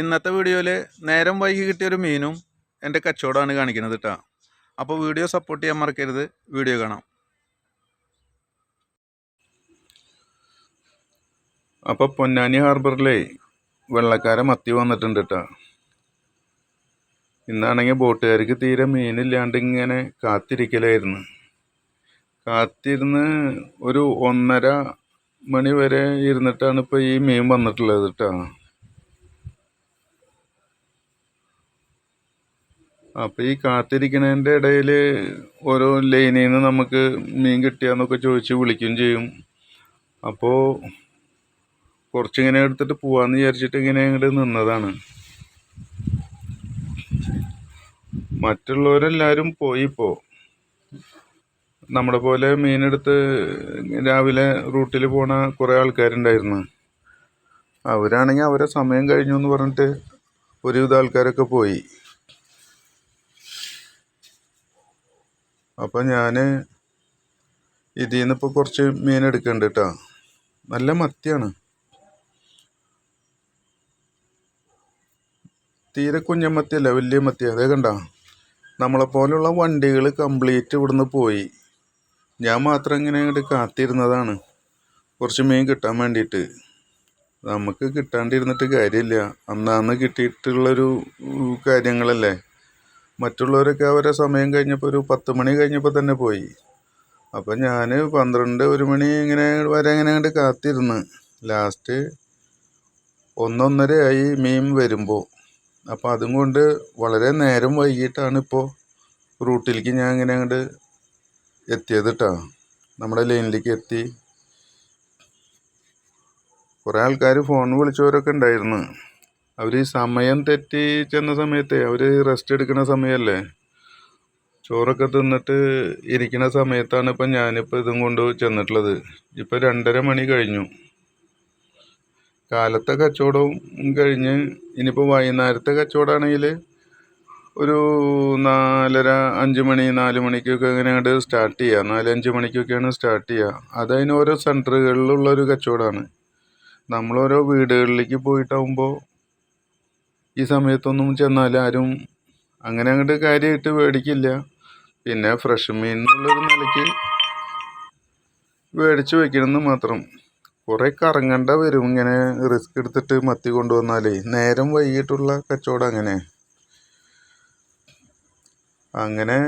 ഇന്നത്തെ വീഡിയോയിൽ നേരം വൈകി കിട്ടിയ ഒരു മീനും എന്റെ കച്ചവടമാണ് കാണിക്കുന്നത് കേട്ടോ. അപ്പോൾ വീഡിയോ സപ്പോർട്ട് ചെയ്യാൻ മറക്കരുത്. വീഡിയോ കാണാം. അപ്പോൾ പൊന്നാനി ഹാർബറിലേ വെള്ളക്കാരെ മത്തി വന്നിട്ടുണ്ട് കേട്ടോ. ഇന്നാണെങ്കിൽ ബോട്ടുകാർക്ക് തീരെ മീനില്ലാണ്ട് ഇങ്ങനെ കാത്തിരിക്കലായിരുന്നു. കാത്തിരുന്ന് ഒരു ഒന്നര മണി വരെ ഇരുന്നിട്ടാണ് ഇപ്പോൾ ഈ മീൻ വന്നിട്ടുള്ളത് കേട്ടോ. അപ്പോൾ ഈ കാത്തിരിക്കണതിന്റെ ഇടയിൽ ഓരോ ലൈനിൽ നിന്ന് നമുക്ക് മീൻ കിട്ടിയാന്നൊക്കെ ചോദിച്ച് വിളിക്കുകയും ചെയ്യും. അപ്പോൾ കുറച്ചിങ്ങനെ എടുത്തിട്ട് പോവാന്ന് വിചാരിച്ചിട്ട് ഇങ്ങനെ അങ്ങോട്ട് നിന്നതാണ്. മറ്റുള്ളവരെല്ലാവരും പോയി ഇപ്പോൾ നമ്മുടെ പോലെ മീനെടുത്ത് രാവിലെ റൂട്ടിൽ പോണ കുറേ ആൾക്കാരുണ്ടായിരുന്നു. അവരാണെങ്കിൽ അവരെ സമയം കഴിഞ്ഞു എന്ന് പറഞ്ഞിട്ട് ഒരുവിധ ആൾക്കാരൊക്കെ പോയി. അപ്പം ഞാൻ ഇതിൽ നിന്ന് ഇപ്പോൾ കുറച്ച് മീൻ എടുക്കുന്നുണ്ട് കേട്ടോ നല്ല മത്തിയാണ്. തീരെ കുഞ്ഞമത്തിയല്ല വലിയ മത്തി അതേ കണ്ട. നമ്മളെപ്പോലുള്ള വണ്ടികൾ കംപ്ലീറ്റ് ഇവിടുന്ന് പോയി. ഞാൻ മാത്രം ഇങ്ങനെ അങ്ങോട്ട് കാത്തിരുന്നതാണ്. കുറച്ച് മീൻ കിട്ടാൻ വേണ്ടിയിട്ട്. നമുക്ക് കിട്ടാണ്ടിരുന്നിട്ട് കാര്യമില്ല. അന്നാന്ന് കിട്ടിയിട്ടുള്ളൊരു കാര്യങ്ങളല്ലേ? മറ്റുള്ളവരൊക്കെ അവരെ സമയം കഴിഞ്ഞപ്പോൾ ഒരു പത്ത് മണി കഴിഞ്ഞപ്പോൾ തന്നെ പോയി. അപ്പം ഞാൻ പന്ത്രണ്ട് ഒരു മണി ഇങ്ങനെ വരെ ഇങ്ങനെ കണ്ട് കാത്തിരുന്ന്. ലാസ്റ്റ് ഒന്നൊന്നരയായി മീൻ വരുമ്പോൾ അപ്പോൾ അതും കൊണ്ട് വളരെ നേരം വൈകിട്ടാണ് ഇപ്പോൾ റൂട്ടിലേക്ക് ഞാൻ ഇങ്ങനെ അങ്ങോട്ട് എത്തിയത് കേട്ടോ നമ്മുടെ ലൈനിലേക്ക് എത്തി. കുറേ ആൾക്കാർ ഫോൺ വിളിച്ചവരൊക്കെ ഉണ്ടായിരുന്നു. അവർ സമയം തെറ്റി ചെന്ന സമയത്തെ അവർ റെസ്റ്റ് എടുക്കുന്ന സമയമല്ലേ ചോറൊക്കെ തിന്നിട്ട് ഇരിക്കുന്ന സമയത്താണ് ഇപ്പം ഞാനിപ്പോൾ ഇതും കൊണ്ട് ചെന്നിട്ടുള്ളത്. ഇപ്പം രണ്ടര മണി കഴിഞ്ഞു. കാലത്തെ കച്ചവടവും കഴിഞ്ഞ് ഇനിയിപ്പോൾ വൈകുന്നേരത്തെ കച്ചവടമാണെങ്കിൽ ഒരു നാലര അഞ്ച് മണി നാല് മണിക്കൊക്കെ ഇങ്ങനെ അങ്ങോട്ട് സ്റ്റാർട്ട് ചെയ്യുക നാല് അഞ്ച് മണിക്കൊക്കെയാണ് സ്റ്റാർട്ട് ചെയ്യുക അതതിന് ഓരോ സെന്ററുകളിലുള്ള ഒരു കച്ചവടമാണ് നമ്മളോരോ വീടുകളിലേക്ക് പോയിട്ടാകുമ്പോൾ ഈ സമയത്തൊന്നും ചെന്നാൽ ആരും അങ്ങനെ അങ്ങോട്ട് കാര്യമായിട്ട് മേടിക്കില്ല പിന്നെ ഫ്രഷ് മീൻ എന്നുള്ളൊരു നിലയ്ക്ക് മേടിച്ച് വയ്ക്കണമെന്ന് മാത്രം. കുറേ കറങ്ങണ്ട വരും. ഇങ്ങനെ റിസ്ക് എടുത്തിട്ട് മത്തി കൊണ്ടുവന്നാലേ. നേരം വൈകിട്ടുള്ള കച്ചവടം അങ്ങനെ. അങ്ങനെ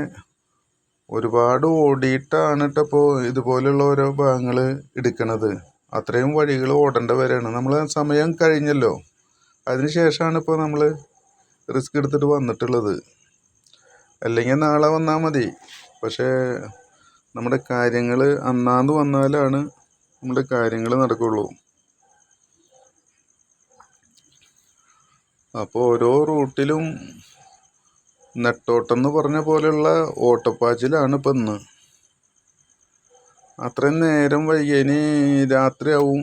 ഒരുപാട് ഓടിയിട്ടാണ് ഇപ്പോൾ ഇതുപോലെയുള്ള ഓരോ ഭാഗങ്ങൾ എടുക്കണത്. അത്രയും വഴികൾ ഓടേണ്ട വരെയാണ്. നമ്മൾ സമയം കഴിഞ്ഞല്ലോ. അതിന് ശേഷമാണ് ഇപ്പോൾ നമ്മൾ റിസ്ക് എടുത്തിട്ട് വന്നിട്ടുള്ളത്. അല്ലെങ്കിൽ നാളെ വന്നാൽ മതി. പക്ഷേ നമ്മുടെ കാര്യങ്ങൾ അന്നാന്ന് വന്നാലാണ് നമ്മുടെ കാര്യങ്ങൾ നടക്കുള്ളൂ. അപ്പോൾ ഓരോ റൂട്ടിലും നെട്ടോട്ടം എന്ന് പറഞ്ഞ പോലെയുള്ള ഓട്ടപ്പാച്ചിലാണ് ഇപ്പം ഇന്ന്. അത്രയും നേരം വൈകിയതിന് രാത്രിയാവും.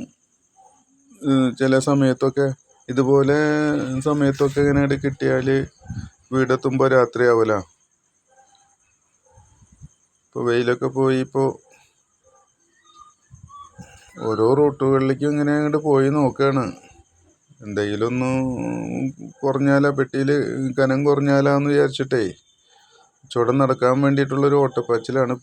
ചില സമയത്തൊക്കെ ഇതുപോലെ സമയത്തൊക്കെ ഇങ്ങനെ കിട്ടിയാൽ വീടെത്തുമ്പോൾ രാത്രിയാവല. ഇപ്പോൾ വെയിലൊക്കെ പോയി ഇപ്പോൾ ഓരോ റൂട്ടുകളിലേക്കും ഇങ്ങനെ അങ്ങോട്ട് പോയി നോക്കുകയാണ് എന്തെങ്കിലും ഒന്ന് കുറഞ്ഞാലാ പെട്ടിയിൽ കനം കുറഞ്ഞാലാന്ന് വിചാരിച്ചിട്ടേ. ചുടം നടക്കാൻ വേണ്ടിയിട്ടുള്ളൊരു ഓട്ടപ്പാച്ചിലാണ്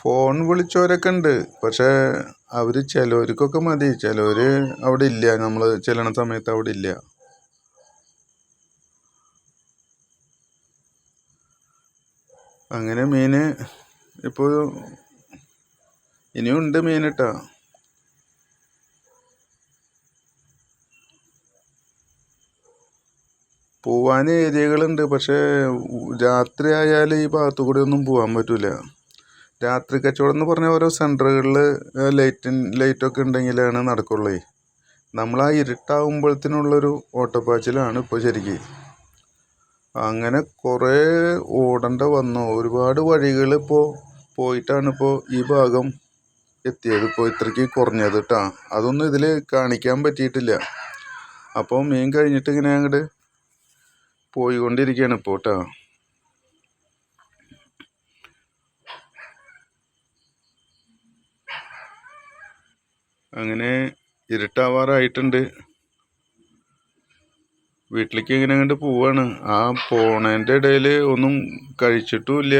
ഫോൺ വിളിച്ചവരൊക്കെ ഉണ്ട് പക്ഷേ അവർ ചിലവർക്കൊക്കെ മതി. ചിലവർ അവിടെ ഇല്ല നമ്മൾ ചെല്ലണ സമയത്ത് അവിടെ ഇല്ല അങ്ങനെ മീൻ ഇപ്പോൾ ഇനിയും ഉണ്ട് മീൻ കേട്ടോ പോവാൻ ഏരിയകളുണ്ട്. പക്ഷേ രാത്രി ആയാൽ ഈ ഭാഗത്തു കൂടെ ഒന്നും പോകാൻ പറ്റൂല. രാത്രി കച്ചവടം എന്ന് പറഞ്ഞാൽ ഓരോ സെന്ററുകളിൽ ലൈറ്റ് ലൈറ്റൊക്കെ ഉണ്ടെങ്കിലാണ് നടക്കുള്ളത് നമ്മൾ ആ ഇരുട്ടാവുമ്പോഴത്തേനുള്ളൊരു ഓട്ടപ്പാച്ചിലാണ് ഇപ്പോൾ ശരിക്ക്. അങ്ങനെ കുറേ ഓടേണ്ട വന്നു. ഒരുപാട് വഴികൾ ഇപ്പോൾ പോയിട്ടാണ് ഇപ്പോൾ ഈ ഭാഗം എത്തിയത്. ഇപ്പോൾ ഇത്രയ്ക്ക് കുറഞ്ഞത് കേട്ടോ അതൊന്നും ഇതിൽ കാണിക്കാൻ പറ്റിയിട്ടില്ല. അപ്പോൾ മീൻ കഴിഞ്ഞിട്ട് ഇങ്ങനെ അങ്ങോട്ട് പോയിക്കൊണ്ടിരിക്കുകയാണ് ഇപ്പോൾ കേട്ടോ അങ്ങനെ ഇരുട്ടാവാറായിട്ടുണ്ട്. വീട്ടിലേക്ക് ഇങ്ങനെ അങ്ങോട്ട് പോവാണ്. ആ പോണേന്റെ ഇടയിൽ ഒന്നും കഴിച്ചിട്ടുമില്ല.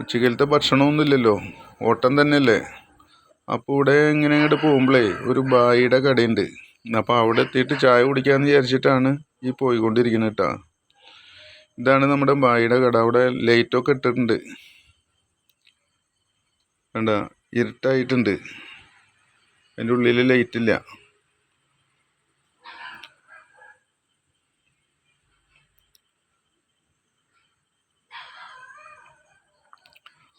ഉച്ചക്കലത്തെ ഭക്ഷണമൊന്നുമില്ലല്ലോ. ഓട്ടം തന്നെയല്ലേ? അപ്പോൾ ഇവിടെ ഇങ്ങനെ അങ്ങോട്ട് പോകുമ്പോഴേ ഒരു ബായിയുടെ കടയുണ്ട്. അപ്പോൾ അവിടെ എത്തിയിട്ട് ചായ കുടിക്കാമെന്ന് വിചാരിച്ചിട്ടാണ് ഈ പോയിക്കൊണ്ടിരിക്കുന്നത് കേട്ടോ ഇതാണ് നമ്മുടെ ബായിയുടെ കട. അവിടെ ലൈറ്റൊക്കെ ഇട്ടിട്ടുണ്ട്. കണ്ട ഇരുട്ടായിട്ടുണ്ട്. അതിന്റെ ഉള്ളിൽ ലൈറ്റില്ല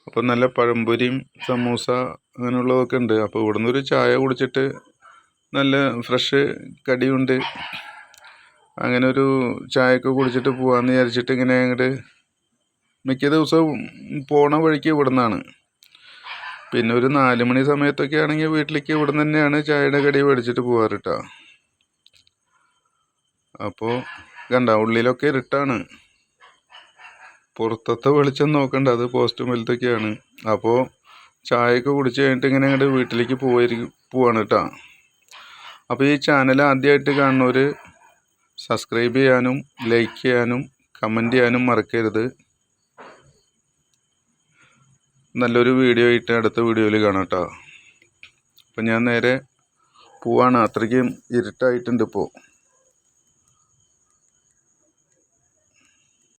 അപ്പോൾ നല്ല പഴംപൊരിയും സമൂസ അങ്ങനെയുള്ളതൊക്കെ ഉണ്ട്. അപ്പോൾ ഇവിടുന്ന് ഒരു ചായ കുടിച്ചിട്ട് നല്ല ഫ്രഷ് കടിയുണ്ട്. അങ്ങനെ ഒരു ചായയൊക്കെ കുടിച്ചിട്ട് പോകാമെന്ന് വിചാരിച്ചിട്ട് ഇങ്ങനെ അങ്ങോട്ട് മിക്ക ദിവസവും പോണ വഴിക്ക് ഇവിടെ നിന്നാണ് പിന്നെ ഒരു നാല് മണി സമയത്തൊക്കെ ആണെങ്കിൽ വീട്ടിലേക്ക് ഇവിടെ തന്നെയാണ് ചായയുടെ കടി മേടിച്ചിട്ട് പോകാറ് കേട്ടോ അപ്പോൾ കണ്ട ഉള്ളിലൊക്കെ ഇരുട്ടാണ്. പുറത്തത്തെ വെളിച്ചം നോക്കണ്ട അത് പോസ്റ്റും വലുതൊക്കെയാണ്. അപ്പോൾ ചായയൊക്കെ കുടിച്ച് കഴിഞ്ഞിട്ട് ഇങ്ങനെ അങ്ങോട്ട് വീട്ടിലേക്ക് പോയിരിക്കും പോവാണ് കേട്ടോ അപ്പോൾ ഈ ചാനൽ ആദ്യമായിട്ട് കാണുന്നവർ സബ്സ്ക്രൈബ് ചെയ്യാനും ലൈക്ക് ചെയ്യാനും കമന്റ് ചെയ്യാനും മറക്കരുത്. നല്ലൊരു വീഡിയോ ആയിട്ട് അടുത്ത വീഡിയോയിൽ കാണാം കേട്ടോ അപ്പം ഞാൻ നേരെ പോവാണ്. അത്രയ്ക്കും ഇരുട്ടായിട്ടുണ്ട് ഇപ്പോൾ